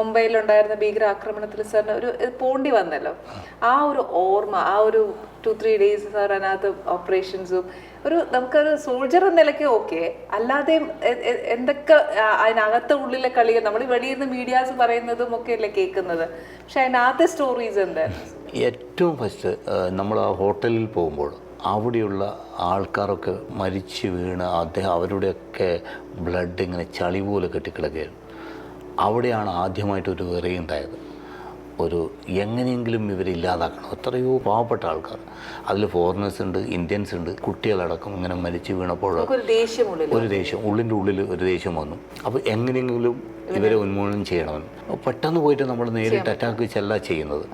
മുംബൈയിലുണ്ടായിരുന്ന ഭീകര ആക്രമണത്തിൽ സാറിന് ഒരു പോണ്ടി വന്നല്ലോ. ആ ഒരു ഓർമ്മ ആ ഒരു ടു ത്രീ ഡേയ്സ് സാർ അതിനകത്ത് ഓപ്പറേഷൻസും ഒരു നമുക്കൊരു സോൾജർ എന്ന നിലയ്ക്ക് ഓക്കെ എ- എന്തൊക്കെ അതിനകത്ത് ഉള്ളിലെ കളികൾ നമ്മൾ വെളിയിൽ നിന്ന് മീഡിയാസ് പറയുന്നതും ഒക്കെ അല്ലേ കേൾക്കുന്നത്. പക്ഷെ അതിനകത്തെ സ്റ്റോറീസ് എന്തായിരുന്നു ഏറ്റവും ഫസ്റ്റ് നമ്മൾ ആ ഹോട്ടലിൽ പോകുമ്പോൾ അവിടെയുള്ള ആൾക്കാരൊക്കെ മരിച്ചു വീണ് അദ്ദേഹം അവരുടെയൊക്കെ ബ്ലഡ് ഇങ്ങനെ ചളി പോലെ കെട്ടിക്കിടക്കുകയായിരുന്നു. അവിടെയാണ് ആദ്യമായിട്ടൊരു വെറിയുണ്ടായത് ഒരു എങ്ങനെയെങ്കിലും ഇവരില്ലാതാക്കണം എത്രയോ പാവപ്പെട്ട ആൾക്കാർ. അതിൽ ഫോറിനേഴ്സ് ഉണ്ട് ഇന്ത്യൻസ് ഉണ്ട് കുട്ടികളടക്കം ഇങ്ങനെ മരിച്ചു വീണപ്പോൾ ഒരു ദേഷ്യം ഉള്ളിന്റെ ഉള്ളിൽ ഒരു ദേഷ്യം വന്നു. അപ്പോൾ എങ്ങനെയെങ്കിലും ഇവരെ ഉന്മൂലനം ചെയ്യണമെന്ന്. അപ്പോൾ പെട്ടെന്ന് പോയിട്ട് നമ്മൾ നേരിട്ട് അറ്റാക്ക് ചെല്ല ചെയ്യുന്നത്.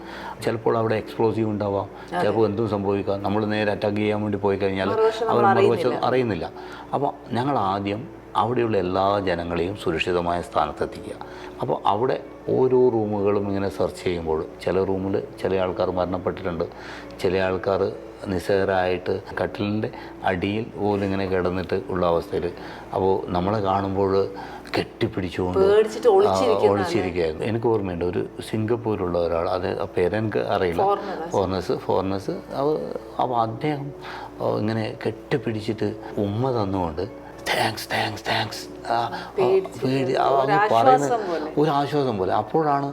ചിലപ്പോൾ അവിടെ എക്സ്പ്ലോസീവ് ഉണ്ടാവാം. ചിലപ്പോൾ എന്തും സംഭവിക്കാം. നമ്മൾ നേരെ അറ്റാക്ക് ചെയ്യാൻ വേണ്ടി പോയി കഴിഞ്ഞാൽ അവർ മറുവശം അറിയുന്നില്ല. അപ്പോൾ ഞങ്ങൾ ആദ്യം അവിടെയുള്ള എല്ലാ ജനങ്ങളെയും സുരക്ഷിതമായ സ്ഥാനത്തെത്തിക്കുക. അപ്പോൾ അവിടെ ഓരോ റൂമുകളും ഇങ്ങനെ സെർച്ച് ചെയ്യുമ്പോൾ ചില റൂമിൽ ചില ആൾക്കാർ മരണപ്പെട്ടിട്ടുണ്ട്. ചില ആൾക്കാർ നിസ്സഹരായിട്ട് കട്ടിലിന്റെ അടിയിൽ പോലും ഇങ്ങനെ കിടന്നിട്ട് ഉള്ള അവസ്ഥയിൽ. അപ്പോൾ നമ്മളെ കാണുമ്പോൾ കെട്ടിപ്പിടിച്ചുകൊണ്ട് ഒളിച്ചിരിക്കുകയായിരുന്നു. എനിക്ക് ഓർമ്മയുണ്ട് ഒരു സിംഗപ്പൂരുള്ള ഒരാൾ അത് ആ പേരെനിക്ക് അറിയില്ല. ഫോറിനേഴ്സ് ഫോറിനേഴ്സ് അപ്പോൾ അദ്ദേഹം ഇങ്ങനെ കെട്ടിപ്പിടിച്ചിട്ട് ഉമ്മ തന്നുകൊണ്ട് താങ്ക്സ് താങ്ക്സ് താങ്ക്സ് പേടി. അങ്ങ് പറയുന്ന ഒരു ആശ്വാസം പോലെ. അപ്പോഴാണ്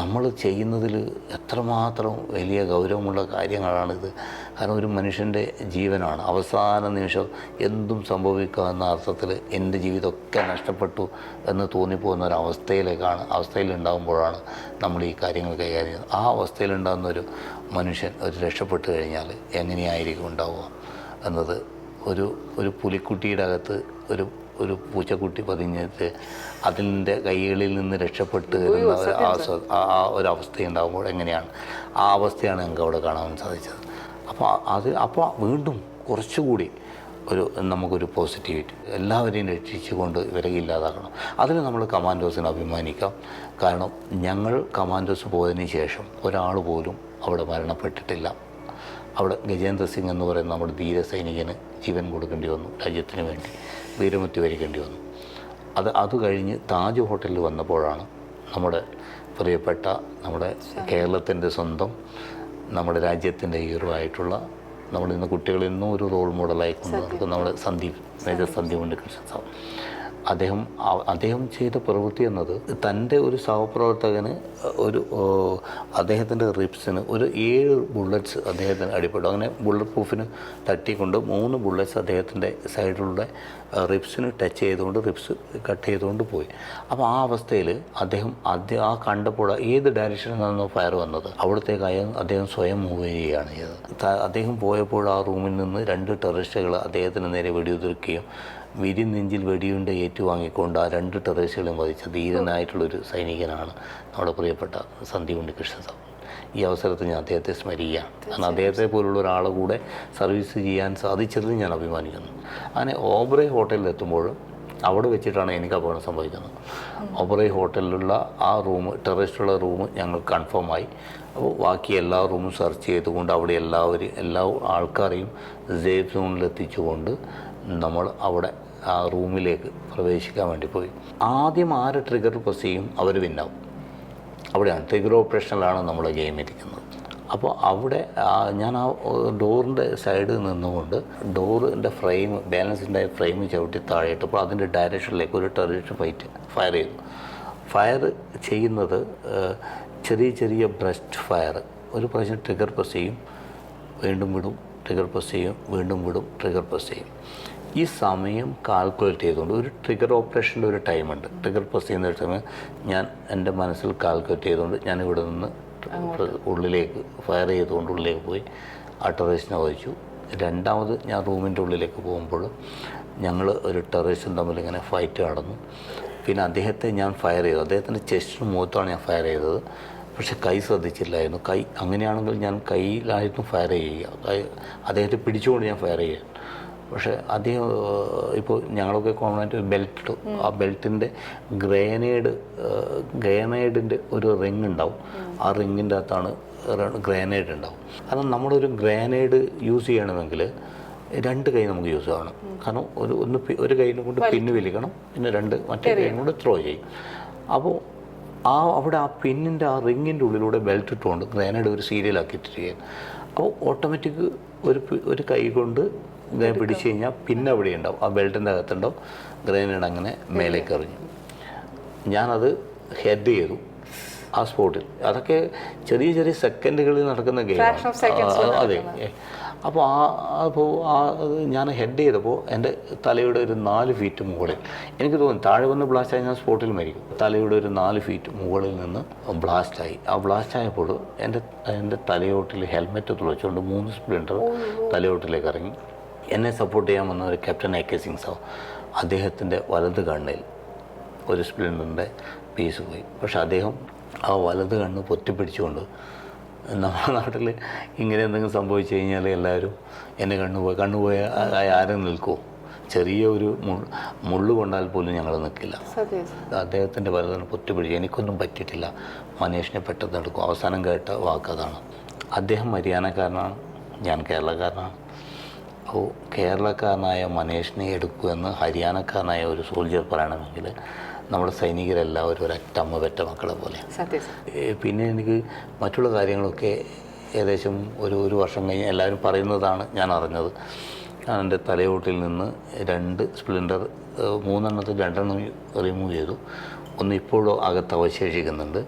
നമ്മൾ ചെയ്യുന്നതിൽ എത്രമാത്രം വലിയ ഗൗരവമുള്ള കാര്യങ്ങളാണിത് കാരണം ഒരു മനുഷ്യന്റെ ജീവനാണ്. അവസാന നിമിഷം എന്തും സംഭവിക്കാവുന്ന അർത്ഥത്തിൽ എന്റെ ജീവിതമൊക്കെ നഷ്ടപ്പെട്ടു എന്ന് തോന്നിപ്പോകുന്ന ഒരു അവസ്ഥയിലേക്കാണ് അവസ്ഥയിലുണ്ടാകുമ്പോഴാണ് നമ്മൾ ഈ കാര്യങ്ങൾ കൈകാര്യം ചെയ്യുന്നത്. ആ അവസ്ഥയിലുണ്ടാകുന്ന ഒരു മനുഷ്യൻ ഒരു രക്ഷപ്പെട്ടു കഴിഞ്ഞാൽ എങ്ങനെയായിരിക്കും ഉണ്ടാവുക എന്നത് ഒരു ഒരു പുലിക്കുട്ടിയുടെ അകത്ത് ഒരു ഒരു പൂച്ചക്കുട്ടി പതിഞ്ഞിട്ട് അതിന്റെ കൈകളിൽ നിന്ന് രക്ഷപ്പെട്ട് വരുന്ന ഒരു ആ ഒരു അവസ്ഥയുണ്ടാകുമ്പോൾ എങ്ങനെയാണ്? ആ അവസ്ഥയാണ് ഞങ്ങൾക്ക് അവിടെ കാണാൻ സാധിച്ചത്. അപ്പോൾ അത് അപ്പോൾ വീണ്ടും കുറച്ചുകൂടി ഒരു നമുക്കൊരു പോസിറ്റിവിറ്റി എല്ലാവരെയും രക്ഷിച്ചുകൊണ്ട് ഇവരെ ഇല്ലാതാക്കണം. അതിന് നമ്മൾ കമാൻഡോസിനെ അഭിമാനിക്കാം. കാരണം ഞങ്ങൾ കമാൻഡോസ് പോയതിന് ശേഷം ഒരാൾ പോലും അവിടെ മരണപ്പെട്ടിട്ടില്ല. അവിടെ ഗജേന്ദ്ര സിംഗ് എന്ന് പറയുന്ന നമ്മുടെ ധീര സൈനികന് ജീവൻ കൊടുക്കേണ്ടി വന്നു രാജ്യത്തിന് വേണ്ടി വീരമൃത്യു വരിക്കേണ്ടി വന്നു. അത് അത് കഴിഞ്ഞ് താജ് ഹോട്ടലിൽ വന്നപ്പോഴാണ് നമ്മുടെ പ്രിയപ്പെട്ട നമ്മുടെ കേരളത്തിന്റെ സ്വന്തം നമ്മുടെ രാജ്യത്തിന്റെ ഹീറോ ആയിട്ടുള്ള നമ്മൾ ഇന്ന് കുട്ടികൾ ഇന്നും ഒരു റോൾ മോഡലായി കൊണ്ട് നടക്കുന്ന നമ്മുടെ സന്ദീപ് മേജർ സന്ദീപ് ഉണ്ണികൃഷ്ണൻ സാർ. അദ്ദേഹം അദ്ദേഹം ചെയ്ത പ്രവൃത്തി എന്നത് തന്റെ ഒരു സഹപ്രവർത്തകന് ഒരു അദ്ദേഹത്തിന്റെ റിപ്സിന് ഒരു ഏഴ് ബുള്ളറ്റ്സ് അദ്ദേഹത്തിന് അടിപ്പെട്ടു. അങ്ങനെ ബുള്ളറ്റ് പ്രൂഫിന് തട്ടിക്കൊണ്ട് മൂന്ന് ബുള്ളറ്റ്സ് അദ്ദേഹത്തിന്റെ സൈഡിലുള്ള റിപ്സിന് ടച്ച് ചെയ്തുകൊണ്ട് റിപ്സ് കട്ട് ചെയ്തുകൊണ്ട് പോയി. അപ്പോൾ ആ അവസ്ഥയിൽ അദ്ദേഹം അദ്ദേഹം ആ കണ്ടപ്പോൾ ഏത് ഡയറക്ഷനിൽ നിന്നാണോ ഫയർ വന്നത് അവിടത്തേക്ക് അദ്ദേഹം സ്വയം മൂവ് ചെയ്യുകയാണ് ചെയ്തത്. അദ്ദേഹം പോയപ്പോൾ ആ റൂമിൽ നിന്ന് രണ്ട് ടെററിസ്റ്റുകൾ അദ്ദേഹത്തിന് നേരെ വെടിയുതിർക്കുകയും വിരിനെഞ്ചിൽ വെടിയുണ്ട ഏറ്റുവാങ്ങിക്കൊണ്ട് ആ രണ്ട് ടെററിസ്റ്റുകളെയും വധിച്ച ധീരനായിട്ടുള്ളൊരു സൈനികനാണ് നമ്മുടെ പ്രിയപ്പെട്ട സന്ദീപ് ഉണ്ണികൃഷ്ണൻ സാർ ഈ അവസരത്തിൽ ഞാൻ അദ്ദേഹത്തെ സ്മരിക്കുകയാണ്. കാരണം അദ്ദേഹത്തെ പോലുള്ള ഒരാൾ കൂടെ സർവീസ് ചെയ്യാൻ സാധിച്ചതിൽ ഞാൻ അഭിമാനിക്കുന്നു. അങ്ങനെ ഓബ്രേ ഹോട്ടലിൽ എത്തുമ്പോൾ അവിടെ വെച്ചിട്ടാണ് എനിക്ക് അപകടം സംഭവിക്കുന്നത്. ഓബ്രേ ഹോട്ടലിലുള്ള ആ റൂം ടെറസ്റ്റുള്ള റൂം ഞങ്ങൾ കൺഫേം ആയി അപ്പോൾ ബാക്കി എല്ലാ റൂമും സെർച്ച് ചെയ്തുകൊണ്ട് അവിടെ എല്ലാവരും എല്ലാ ആൾക്കാരെയും സേഫ് സോണിൽ എത്തിച്ചുകൊണ്ട് നമ്മൾ അവിടെ ആ റൂമിലേക്ക് പ്രവേശിക്കാൻ വേണ്ടി പോയി. ആദ്യം ആര് ട്രിഗർ പ്രസ് ചെയ്യും? അവർ വിന്നാവും അവിടെയാണ് ട്രിഗർ ഓപ്പറേഷനിലാണ് നമ്മൾ ഗെയിം ഇരിക്കുന്നത്. അപ്പോൾ അവിടെ ഞാൻ ആ ഡോറിന്റെ സൈഡിൽ നിന്നുകൊണ്ട് ഡോറിന്റെ ഫ്രെയിം ബാലൻസിന്റെ ഫ്രെയിം ചവിട്ടി താഴെയിട്ടപ്പോൾ അതിന്റെ ഡയറക്ഷനിലേക്ക് ഒരു ടെററിസ്റ്റ് ഫൈറ്റ് ഫയർ ചെയ്തു. ഫയർ ചെയ്യുന്നത് ചെറിയ ചെറിയ ബ്രസ്റ്റ് ഫയർ ഒരു പ്രാവശ്യം ട്രിഗർ പ്രസ് ചെയ്യും വീണ്ടും വിടും ട്രിഗർ പ്രസ് ചെയ്യും വീണ്ടും വിടും ട്രിഗർ പ്രസ് ചെയ്യും. ഈ സമയം കാൽക്കുലേറ്റ് ചെയ്തുകൊണ്ട് ഒരു ട്രിഗർ ഓപ്പറേഷന്റെ ഒരു ടൈമുണ്ട് ട്രിഗർ പ്രസ് ചെയ്യുന്ന ഒരു സമയം ഞാൻ എന്റെ മനസ്സിൽ കാൽക്കുലേറ്റ് ചെയ്തുകൊണ്ട് ഞാൻ ഇവിടെ നിന്ന് ഉള്ളിലേക്ക് ഫയർ ചെയ്തുകൊണ്ട് ഉള്ളിലേക്ക് പോയി ആ ടെററിസ്റ്റിനെ വഹിച്ചു. രണ്ടാമത് ഞാൻ റൂമിന്റെ ഉള്ളിലേക്ക് പോകുമ്പോൾ ഞങ്ങൾ ഒരു ടെററിസ്റ്റും തമ്മിൽ ഇങ്ങനെ ഫൈറ്റ് നടന്നു. പിന്നെ അദ്ദേഹത്തെ ഞാൻ ഫയർ ചെയ്തു. അദ്ദേഹത്തിന്റെ ചെസ്റ്റിന് മുഖത്താണ് ഞാൻ ഫയർ ചെയ്തത്. പക്ഷെ കൈ ശ്രദ്ധിച്ചില്ലായിരുന്നു. കൈ അങ്ങനെയാണെങ്കിൽ ഞാൻ കയ്യിലായിരുന്നു ഫയർ ചെയ്യുക. കൈ അദ്ദേഹത്തെ പിടിച്ചുകൊണ്ട് ഞാൻ ഫയർ ചെയ്യുക. പക്ഷേ അധികം ഇപ്പോൾ ഞങ്ങളൊക്കെ കോമണായിട്ട് ബെൽറ്റ് ഇട്ടു. ആ ബെൽറ്റിന്റെ ഗ്രേനേഡ് ഗ്രേനേഡിന്റെ ഒരു റിങ് ഉണ്ടാവും. ആ റിങ്ങിന്റെ അകത്താണ് ഗ്രേനേഡ് ഉണ്ടാവും. കാരണം നമ്മളൊരു ഗ്രേനേഡ് യൂസ് ചെയ്യണമെങ്കിൽ രണ്ട് കൈ നമുക്ക് യൂസ് ചെയ്യണം കാരണം ഒരു ഒന്ന് ഒരു കൈ കൊണ്ട് പിന്ന് വലിക്കണം. പിന്നെ രണ്ട് മറ്റേ കൈ കൊണ്ട് ത്രോ ചെയ്യും. അപ്പോൾ ആ അവിടെ ആ പിന്നിന്റെ ആ റിങ്ങിന്റെ ഉള്ളിലൂടെ ബെൽറ്റ് ഇട്ടുകൊണ്ട് ഗ്രനേഡ് ഒരു സീരിയലാക്കി ഇട്ടിരിക്കുകയാണ്. അപ്പോൾ ഓട്ടോമാറ്റിക് ഒരു ഒരു കൈ കൊണ്ട് ഇങ്ങനെ പിടിച്ചു കഴിഞ്ഞാൽ പിന്നെ അവിടെ ഉണ്ടാവും. ആ ബെൽറ്റിന്റെ അകത്തുണ്ടാവും. ഗ്രനേഡ് അങ്ങനെ മേലേക്ക് എറിഞ്ഞു. ഞാനത് ഹെഡ് ചെയ്തു. ആ സ്പോട്ടിൽ. അതൊക്കെ ചെറിയ ചെറിയ സെക്കൻഡുകളിൽ നടക്കുന്ന ഗെയിമാണ്. അതെ. അപ്പോൾ ആ അപ്പോൾ ആ ഞാൻ ഹെഡ് ചെയ്തപ്പോൾ എന്റെ തലയുടെ ഒരു നാല് ഫീറ്റ് മുകളിൽ. എനിക്ക് തോന്നി താഴെ വന്ന് ബ്ലാസ്റ്റ് ആയി ഞാൻ സ്പോട്ടിൽ മരിക്കും. തലയുടെ ഒരു നാല് ഫീറ്റ് മുകളിൽ നിന്ന് ബ്ലാസ്റ്റായി ആ ബ്ലാസ്റ്റ് ആയപ്പോൾ എന്റെ എന്റെ തലയോട്ടിൽ ഹെൽമെറ്റ് തുളച്ചുകൊണ്ട് മൂന്ന് സ്പ്ലിൻഡർ തലയോട്ടിലേക്ക് ഇറങ്ങി. എന്നെ സപ്പോർട്ട് ചെയ്യാൻ വന്ന ഒരു ക്യാപ്റ്റൻ എ കെ സിംഗ് സാവ് അദ്ദേഹത്തിന്റെ വലത് കണ്ണിൽ ഒരു സ്പ്ലിൻഡറിന്റെ പീസ് പോയി. പക്ഷെ അദ്ദേഹം ആ വലത് കണ്ണ് പൊറ്റിപ്പിടിച്ചുകൊണ്ട് നമ്മുടെ നാട്ടിൽ ഇങ്ങനെ എന്തെങ്കിലും സംഭവിച്ചു കഴിഞ്ഞാൽ എല്ലാവരും എന്റെ കണ്ണ് പോയി. കണ്ണ് പോയ ആരും നിൽക്കുമോ ചെറിയ ഒരു മുള്ളു കൊണ്ടാൽ പോലും ഞങ്ങൾ നിൽക്കില്ല. അദ്ദേഹത്തിന്റെ വലതാണ് പൊത്തിപ്പിടിച്ച് എനിക്കൊന്നും പറ്റിയിട്ടില്ല. മനീഷിനെ പെട്ടെന്ന് എടുക്കും. അവസാനം കേട്ട വാക്കതാണ് അദ്ദേഹം ഹരിയാനക്കാരനാണ്. ഞാൻ കേരളക്കാരനാണ്. അപ്പോൾ കേരളക്കാരനായ മനേഷിനെ എടുക്കുമെന്ന് ഹരിയാനക്കാരനായ ഒരു സോൾജർ പറയണമെങ്കിൽ നമ്മുടെ സൈനികരെല്ലാവരും ഒരറ്റമ്മ പെറ്റ മക്കളെ പോലെ. പിന്നെ എനിക്ക് മറ്റുള്ള കാര്യങ്ങളൊക്കെ ഏകദേശം ഒരു ഒരു വർഷം കഴിഞ്ഞ് എല്ലാവരും പറയുന്നതാണ് ഞാൻ അറിഞ്ഞത്. ഞാൻ എന്റെ തലയോട്ടിൽ നിന്ന് രണ്ട് സ്പ്ലിൻഡർ മൂന്നെണ്ണത്തിൽ രണ്ടെണ്ണം റിമൂവ് ചെയ്തു. ഒന്ന് ഇപ്പോഴും അകത്ത് അവശേഷിക്കുന്നുണ്ട്.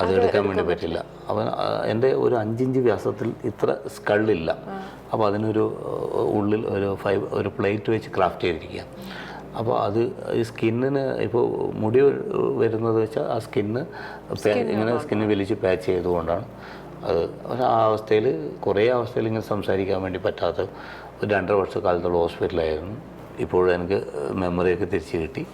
അത് എടുക്കാൻ വേണ്ടി പറ്റില്ല. അവൻ എന്റെ ഒരു അഞ്ചിഞ്ച് വ്യാസത്തിൽ ഇത്ര സ്കള്ളില്ല. അപ്പോൾ അതിനൊരു ഉള്ളിൽ ഒരു ഫൈവ് ഒരു പ്ലേറ്റ് വെച്ച് ക്രാഫ്റ്റ് ചെയ്തിരിക്കുക. അപ്പോൾ അത് ഈ സ്കിന്നിന് ഇപ്പോൾ മുടി വരുന്നത് വെച്ചാൽ ആ സ്കിന്ന് ഇങ്ങനെ സ്കിന്ന് വലിച്ച് പാച്ച് ചെയ്തുകൊണ്ടാണ് അത്. ആ അവസ്ഥയിൽ കുറേ അവസ്ഥയിൽ ഇങ്ങനെ സംസാരിക്കാൻ വേണ്ടി പറ്റാത്ത ഒരു രണ്ടര വർഷക്കാലത്തോളം ഹോസ്പിറ്റലായിരുന്നു. ഇപ്പോഴും എനിക്ക് മെമ്മറിയൊക്കെ തിരിച്ചു കിട്ടി.